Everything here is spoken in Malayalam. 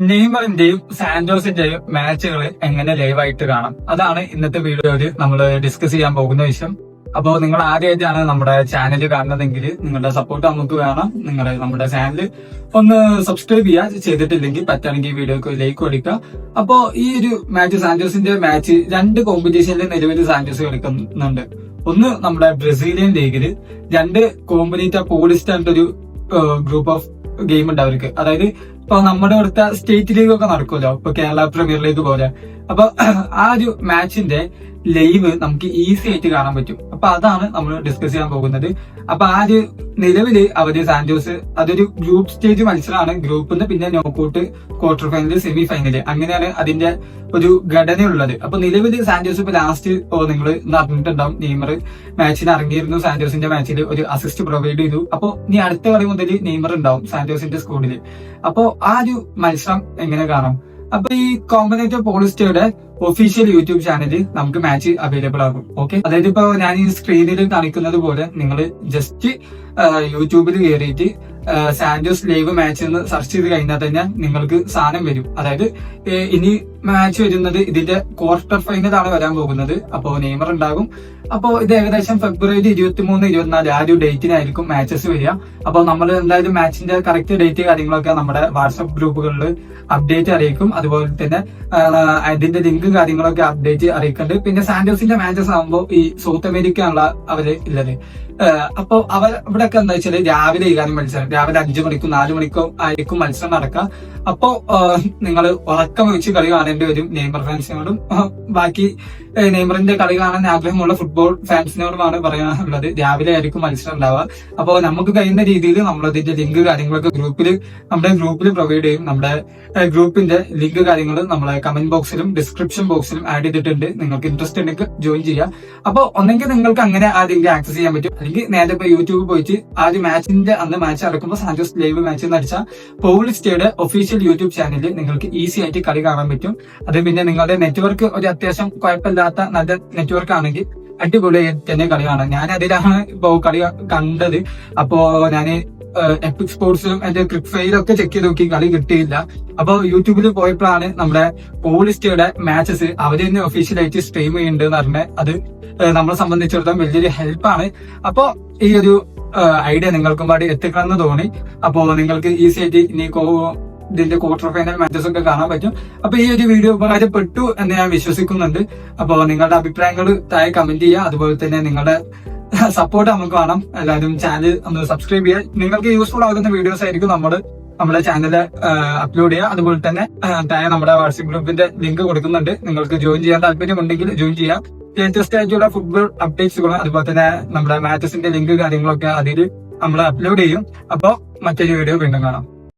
നെയ്മറിന്റെയും സാന്റോസിന്റെയും മാച്ചുകൾ എങ്ങനെ ലൈവായിട്ട് കാണാം? അതാണ് ഇന്നത്തെ വീഡിയോയിൽ നമ്മൾ ഡിസ്കസ് ചെയ്യാൻ പോകുന്ന വിഷയം. അപ്പോൾ നിങ്ങൾ ആദ്യമായിട്ടാണ് നമ്മുടെ ചാനൽ കാണുന്നതെങ്കിൽ നിങ്ങളുടെ സപ്പോർട്ട് നമുക്ക് വേണം. നിങ്ങൾ നമ്മുടെ ചാനൽ ഒന്ന് സബ്സ്ക്രൈബ് ചെയ്യുക ചെയ്തിട്ടില്ലെങ്കിൽ പറ്റുകയാണെങ്കിൽ വീഡിയോക്ക് ലൈക്ക് കൊടുക്കുക. അപ്പോൾ ഈ ഒരു മാച്ച് സാന്റോസിന്റെ മാച്ച് രണ്ട് കോമ്പറ്റീഷനിൽ നിലവിൽ സാന്റോസ് കളിക്കുന്നുണ്ട്. ഒന്ന് നമ്മുടെ ബ്രസീലിയൻ ലീഗിൽ രണ്ട് കോമ്പനീറ്റ പോളിസ്റ്റ് ഒരു ഗ്രൂപ്പ് ഓഫ് ഗെയിം ഉണ്ട് അവർക്ക്. അതായത് ഇപ്പൊ നമ്മുടെ അടുത്ത സ്റ്റേറ്റ് ലീഗ് ഒക്കെ നടക്കുമല്ലോ. ഇപ്പൊ കേരള പ്രീമിയർ ലീഗ് പോലെ. അപ്പൊ ആ ഒരു മാച്ചിന്റെ ലൈവ് നമുക്ക് ഈസി ആയിട്ട് കാണാൻ പറ്റും. അപ്പൊ അതാണ് നമ്മൾ ഡിസ്കസ് ചെയ്യാൻ പോകുന്നത്. അപ്പൊ ആ ഒരു നിലവിൽ അവർ സാന്റോസ് അതൊരു ഗ്രൂപ്പ് സ്റ്റേജ് മത്സരമാണ്. ഗ്രൂപ്പിൽ നിന്ന് പിന്നെ knockout quarter final semi final അങ്ങനെയാണ് അതിന്റെ ഒരു ഘടനയുള്ളത്. അപ്പൊ നിലവിൽ സാന്റോസ് ഇപ്പൊ ലാസ്റ്റ് നിങ്ങൾ അറിഞ്ഞിട്ടുണ്ടാവും. നെയ്മർ മാച്ചിന് ഇറങ്ങിയിരുന്നു. സാന്റോസിന്റെ മാച്ചിൽ ഒരു അസിസ്റ്റ് പ്രൊവൈഡ് ചെയ്തു. അപ്പൊ ഇനി അടുത്ത കളി മുതൽ നെയ്മർ ഉണ്ടാവും. സാന്റോസിന്റെ സ്കൂളിൽ. അപ്പോ ആ ഒരു മത്സരം എങ്ങനെ കാണാം? അപ്പൊ ഈ കോമ്പനേറ്റീവ് പോളിസ്റ്റയുടെ ഒഫീഷ്യൽ യൂട്യൂബ് ചാനലിൽ നമുക്ക് മാച്ച് അവൈലബിൾ ആകും. ഓക്കെ അതായത് ഇപ്പൊ ഞാൻ ഈ സ്ക്രീനിൽ കാണിക്കുന്നത് പോലെ നിങ്ങൾ ജസ്റ്റ് യൂട്യൂബിൽ കയറിയിട്ട് സാന്റോസ് ലൈവ് മാച്ച് എന്ന് സെർച്ച് ചെയ്ത് കഴിഞ്ഞാൽ തന്നെ നിങ്ങൾക്ക് സാധനം വരും. അതായത് ഇനി മാച്ച് വരുന്നത് ഇതിന്റെ ക്വാർട്ടർ ഫൈനൽ ആണ് വരാൻ പോകുന്നത്. അപ്പോൾ നെയ്മർ ഉണ്ടാകും. അപ്പോൾ ഇത് ഏകദേശം ഫെബ്രുവരി ഇരുപത്തി മൂന്ന് ഇരുപത്തിനാല് ആ ഒരു ഡേറ്റിനായിരിക്കും മാച്ചസ് വരിക. അപ്പോൾ നമ്മൾ എന്തായാലും മാച്ചിന്റെ കറക്റ്റ് ഡേറ്റ് കാര്യങ്ങളൊക്കെ നമ്മുടെ വാട്സപ്പ് ഗ്രൂപ്പുകളിൽ അപ്ഡേറ്റ് അറിയിക്കും. അതുപോലെ തന്നെ അതിന്റെ ലിങ്ക് കാര്യങ്ങളൊക്കെ അപ്ഡേറ്റ് അറിയിക്കുന്നുണ്ട് പിന്നെ സാന്റോസിന്റെ മാച്ചസ് ആകുമ്പോൾ ഈ സൗത്ത് അമേരിക്ക ഉള്ള അവർ ഉള്ളത് അപ്പൊ അപ്പോ അവർ ഇവിടെയൊക്കെ എന്താ വെച്ചാൽ രാവിലെ ഈകാനും മത്സരം. രാവിലെ അഞ്ചു മണിക്കും നാലു മണിക്കോ ആയിരിക്കും മത്സരം നടക്കുക. അപ്പോ നിങ്ങൾ ഉറക്കം വെച്ച് കളി കാണേണ്ടി വരും നെയ്മർ ഫാൻസിനോടും. ബാക്കി നെയ്മറിന്റെ കളി കാണാൻ ആഗ്രഹമുള്ള ഫുട്ബോൾ ഫാൻസിനോടുമാണ് പറയാനുള്ളത്. രാവിലെ ആയിരിക്കും മത്സരം ഉണ്ടാവുക. അപ്പോൾ നമുക്ക് കഴിയുന്ന രീതിയിൽ നമ്മൾ അതിന്റെ ലിങ്ക് കാര്യങ്ങളൊക്കെ ഗ്രൂപ്പിൽ നമ്മുടെ ഗ്രൂപ്പിൽ പ്രൊവൈഡ് ചെയ്യും. നമ്മുടെ ഗ്രൂപ്പിന്റെ ലിങ്ക് കാര്യങ്ങൾ നമ്മളെ കമന്റ് ബോക്സിലും ഡിസ്ക്രിപ്ഷൻ ബോക്സിലും ആഡ് ചെയ്തിട്ടുണ്ട്. നിങ്ങൾക്ക് ഇൻട്രസ്റ്റ് ഉണ്ടെങ്കിൽ ജോയിൻ ചെയ്യാം. അപ്പോൾ ഒന്നെങ്കിൽ നിങ്ങൾക്ക് അങ്ങനെ ആ ആക്സസ് ചെയ്യാൻ പറ്റും. അല്ലെങ്കിൽ നേരെ ഇപ്പൊ യൂട്യൂബ് പോയിട്ട് ആ ഒരു മാച്ചിന്റെ അന്ന് മാച്ച് നടക്കുമ്പോൾ സാന്റോസ് ലൈവ് മാച്ച് നടിച്ച അടിച്ചാൽ പോളിസ്റ്റയുടെ ഒഫീഷ്യൽ യൂട്യൂബ് ചാനലിൽ നിങ്ങൾക്ക് ഈസി ആയിട്ട് കളി കാണാൻ പറ്റും. അത് പിന്നെ നിങ്ങളുടെ നെറ്റ്വർക്ക് ഒരു അത്യാവശ്യം കുഴപ്പമില്ലാത്ത നല്ല നെറ്റ്വർക്ക് ആണെങ്കിൽ അടിപൊളിയായി തന്നെ കളി കാണാം. ഞാൻ അതിലാണ് ഇപ്പോ കളി കണ്ടത്. അപ്പോ ഞാൻ എപ്പിക് സ്പോർട്സിലും എന്റെ ക്രിക് ഒക്കെ ചെക്ക് ചെയ്ത് നോക്കി കളി കിട്ടിയില്ല. അപ്പൊ യൂട്യൂബിൽ പോയപ്പോഴാണ് നമ്മുടെ പോളിസ്റ്റയുടെ മാച്ചസ് അവർ തന്നെ ഒഫീഷ്യലായിട്ട് സ്ട്രീം ചെയ്യുന്നുണ്ട് എന്ന് പറഞ്ഞ അത് നമ്മളെ സംബന്ധിച്ചിടത്തോളം വലിയൊരു ഹെൽപ്പാണ് അപ്പോ ഈ ഒരു ഐഡിയ നിങ്ങൾക്കും പാടി എത്തിക്കണമെന്ന് തോന്നി. അപ്പോ നിങ്ങൾക്ക് ഈസി ആയിട്ട് ഇനി ഇതിന്റെ ക്വാർട്ടർ ഫൈനൽ മാച്ചസ് ഒക്കെ കാണാൻ പറ്റും. അപ്പൊ ഈ ഒരു വീഡിയോ ഉപകാരപ്പെട്ടു എന്ന് ഞാൻ വിശ്വസിക്കുന്നുണ്ട്. അപ്പോൾ നിങ്ങളുടെ അഭിപ്രായങ്ങൾ താഴെ കമന്റ് ചെയ്യുക. അതുപോലെ തന്നെ നിങ്ങളുടെ സപ്പോർട്ട് നമുക്ക് വേണം. എല്ലാവരും ചാനൽ ഒന്ന് സബ്സ്ക്രൈബ് ചെയ്യുക. നിങ്ങൾക്ക് യൂസ്ഫുൾ ആകുന്ന വീഡിയോസ് ആയിരിക്കും നമ്മൾ നമ്മുടെ ചാനൽ അപ്ലോഡ് ചെയ്യുക. അതുപോലെ തന്നെ താഴെ നമ്മുടെ വാട്സ്ആപ്പ് ഗ്രൂപ്പിന്റെ ലിങ്ക് കൊടുക്കുന്നുണ്ട്. നിങ്ങൾക്ക് ജോയിൻ ചെയ്യാൻ താല്പര്യമുണ്ടെങ്കിൽ ജോയിൻ ചെയ്യാം ലേറ്റസ്റ്റ് ആയിട്ടുള്ള ഫുട്ബോൾ അപ്ഡേറ്റ്സുകളും അതുപോലെ തന്നെ നമ്മുടെ മാച്ചസിന്റെ ലിങ്ക് കാര്യങ്ങളൊക്കെ അതിൽ നമ്മൾ അപ്ലോഡ് ചെയ്യും. അപ്പോൾ മറ്റൊരു വീഡിയോ വീണ്ടും കാണാം.